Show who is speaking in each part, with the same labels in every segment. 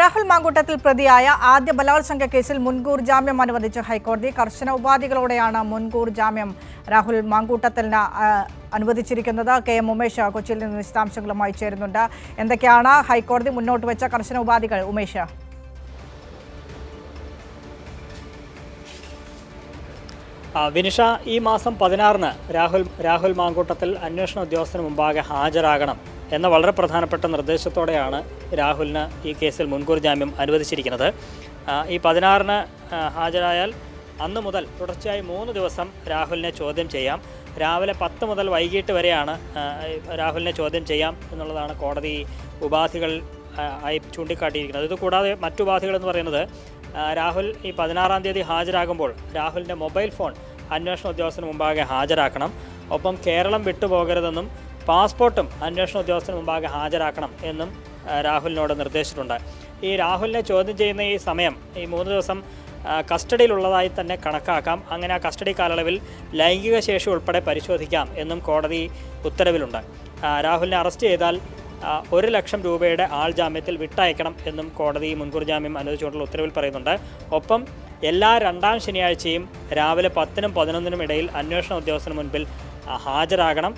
Speaker 1: രാഹുൽ മാങ്കൂട്ടത്തിൽ പ്രതിയായ ആദ്യ ബലാത്സംഗ കേസിൽ മുൻകൂർ ജാമ്യം അനുവദിച്ച ഹൈക്കോടതി. കർശന ഉപാധികളോടെയാണ് മുൻകൂർ ജാമ്യം രാഹുൽ മാങ്കൂട്ടത്തിന് അനുവദിച്ചിരിക്കുന്നത്. കെ എം ഉമേഷ് കൊച്ചിയിൽ നിന്ന് വിശദാംശങ്ങളുമായി ചേരുന്നുണ്ട്. എന്തൊക്കെയാണ് ഹൈക്കോടതി മുന്നോട്ട് വെച്ച കർശന ഉപാധികൾ ഉമേഷ്?
Speaker 2: വിനിഷ ഈ മാസം പതിനാറിന് രാഹുൽ രാഹുൽ മാങ്കൂട്ടത്തിൽ അന്വേഷണ ഉദ്യോഗസ്ഥന് മുമ്പാകെ ഹാജരാകണം. എന്ന വളരെ പ്രധാനപ്പെട്ട നിർദ്ദേശത്തോടെയാണ് രാഹുലിന് ഈ കേസിൽ മുൻകൂർ ജാമ്യം അനുവദിച്ചിരിക്കുന്നത്. ഈ പതിനാറിന് ഹാജരായാൽ അന്ന് മുതൽ തുടർച്ചയായി മൂന്ന് ദിവസം രാഹുലിനെ ചോദ്യം ചെയ്യാം. രാവിലെ പത്ത് മുതൽ വൈകിട്ട് വരെയാണ് രാഹുലിനെ ചോദ്യം ചെയ്യാം എന്നുള്ളതാണ് കോടതി ഉപാധികൾ ആയി ചൂണ്ടിക്കാട്ടിയിരിക്കുന്നത്. ഇത് കൂടാതെ മറ്റു ഉപാധികൾ എന്ന് പറയുന്നത് രാഹുൽ ഈ പതിനാറാം തീയതി ഹാജരാകുമ്പോൾ രാഹുലിന്റെ മൊബൈൽ ഫോൺ അന്വേഷണ ഉദ്യോഗസ്ഥന് മുമ്പാകെ ഹാജരാക്കണം. ഒപ്പം കേരളം വിട്ടുപോകരുതെന്നും പാസ്പോർട്ടും അന്വേഷണ ഉദ്യോഗസ്ഥന് മുമ്പാകെ ഹാജരാക്കണം എന്നും രാഹുലിനോട് നിർദ്ദേശിച്ചിട്ടുണ്ട്. ഈ രാഹുലിനെ ചോദ്യം ചെയ്യുന്ന ഈ സമയം ഈ മൂന്ന് ദിവസം കസ്റ്റഡിയിലുള്ളതായി തന്നെ കണക്കാക്കാം. അങ്ങനെ ആ കസ്റ്റഡി കാലയളവിൽ ലൈംഗിക ശേഷി ഉൾപ്പെടെ പരിശോധിക്കാം എന്നും കോടതി ഉത്തരവിലുണ്ട്. രാഹുലിനെ അറസ്റ്റ് ചെയ്താൽ ഒരു ലക്ഷം രൂപയുടെ ആൾ ജാമ്യത്തിൽ വിട്ടയക്കണം എന്നും കോടതി മുൻകൂർ ജാമ്യം അനുവദിച്ചുകൊണ്ടുള്ള ഉത്തരവിൽ പറയുന്നുണ്ട്. ഒപ്പം എല്ലാ രണ്ടാം ശനിയാഴ്ചയും രാവിലെ പത്തിനും പതിനൊന്നിനും ഇടയിൽ അന്വേഷണ ഉദ്യോഗസ്ഥന് മുൻപിൽ ഹാജരാകണം.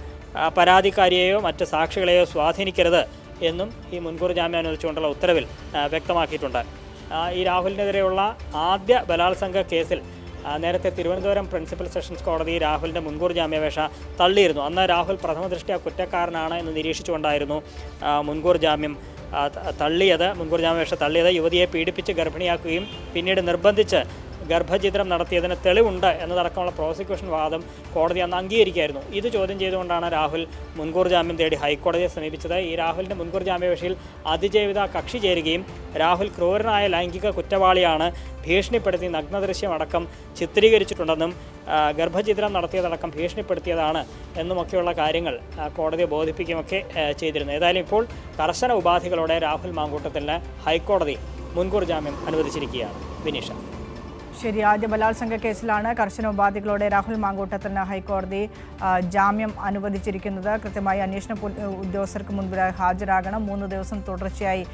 Speaker 2: പരാതിക്കാരിയെയോ മറ്റ് സാക്ഷികളെയോ സ്വാധീനിക്കരുത് എന്നും ഈ മുൻകൂർ ജാമ്യം അനുവദിച്ചുകൊണ്ടുള്ള ഉത്തരവിൽ വ്യക്തമാക്കിയിട്ടുണ്ട്. ഈ രാഹുലിനെതിരെയുള്ള ആദ്യ ബലാത്സംഗ കേസിൽ നേരത്തെ തിരുവനന്തപുരം പ്രിൻസിപ്പൽ സെഷൻസ് കോടതി രാഹുലിന്റെ മുൻകൂർ ജാമ്യാപേക്ഷ തള്ളിയിരുന്നു. അന്ന് രാഹുൽ പ്രഥമ ദൃഷ്ടിയ കുറ്റക്കാരനാണ് എന്ന് നിരീക്ഷിച്ചുകൊണ്ടായിരുന്നു മുൻകൂർ ജാമ്യം തള്ളിയത് മുൻകൂർ ജാമ്യാപേക്ഷ തള്ളിയത്. യുവതിയെ പീഡിപ്പിച്ച് ഗർഭിണിയാക്കുകയും പിന്നീട് നിർബന്ധിച്ച് ഗർഭചിത്രം നടത്തിയതിന് തെളിവുണ്ട് എന്നതടക്കമുള്ള പ്രോസിക്യൂഷൻ വാദം കോടതി അന്ന് അംഗീകരിക്കുകയായിരുന്നു ഇത് ചോദ്യം ചെയ്തുകൊണ്ടാണ് രാഹുൽ മുൻകൂർ ജാമ്യം തേടി ഹൈക്കോടതിയെ സമീപിച്ചത്. ഈ രാഹുലിന്റെ മുൻകൂർ ജാമ്യാപേക്ഷയിൽ അതിജീവിത കക്ഷി ചേരുകയും രാഹുൽ ക്രൂരനായ ലൈംഗിക കുറ്റവാളിയാണ് ഭീഷണിപ്പെടുത്തി നഗ്നദൃശ്യം അടക്കം ചിത്രീകരിച്ചിട്ടുണ്ടെന്നും ഗർഭഛിദ്രം നടത്തിയതടക്കം ഭീഷണിപ്പെടുത്തിയതാണ് എന്നുമൊക്കെയുള്ള കാര്യങ്ങൾ കോടതിയെ ബോധിപ്പിക്കുകയൊക്കെ ചെയ്തിരുന്നു. ഏതായാലും ഇപ്പോൾ കർശന ഉപാധികളോടെ രാഹുൽ മാങ്കൂട്ടത്തിന് ഹൈക്കോടതി മുൻകൂർ ജാമ്യം അനുവദിച്ചിരിക്കുകയാണ്. വിനീഷ.
Speaker 1: ശരി ആദ്യ ബലാത്സംഗ കേസിലാണ് കർശന ഉപാധികളോടെ രാഹുൽ മാങ്കൂട്ടത്തിന് ഹൈക്കോടതി ജാമ്യം അനുവദിച്ചിരിക്കുന്നത്. കൃത്യമായി അന്വേഷണ ഉദ്യോഗസ്ഥർക്ക് മുൻപിൽ ഹാജരാകണം. മൂന്ന് ദിവസം തുടർച്ചയായി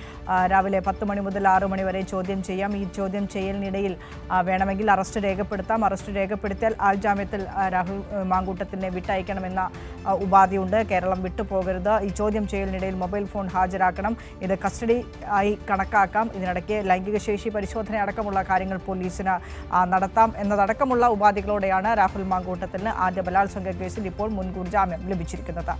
Speaker 1: രാവിലെ പത്ത് മണി മുതൽ ആറ് മണി വരെ ചോദ്യം ചെയ്യാം. ഈ ചോദ്യം ചെയ്യലിനിടയിൽ വേണമെങ്കിൽ അറസ്റ്റ് രേഖപ്പെടുത്താം. അറസ്റ്റ് രേഖപ്പെടുത്തിയാൽ ആൾ ജാമ്യത്തിൽ രാഹുൽ മാങ്കൂട്ടത്തിനെ വിട്ടയക്കണമെന്ന ഉപാധിയുണ്ട്. കേരളം വിട്ടുപോകരുത്. ഈ ചോദ്യം ചെയ്യലിനിടയിൽ മൊബൈൽ ഫോൺ ഹാജരാക്കണം. ഇത് കസ്റ്റഡി ആയി കണക്കാക്കാം. ഇതിനിടയ്ക്ക് ലൈംഗിക ശേഷി പരിശോധന അടക്കമുള്ള കാര്യങ്ങൾ പോലീസിന് നടത്താം എന്നതടക്കമുള്ള ഉപാധികളോടെയാണ് രാഹുൽ മാങ്കൂട്ടത്തിന് ആദ്യ ബലാത്സംഗ കേസിൽ ഇപ്പോൾ മുൻകൂർ ജാമ്യം ലഭിച്ചിരിക്കുന്നത്.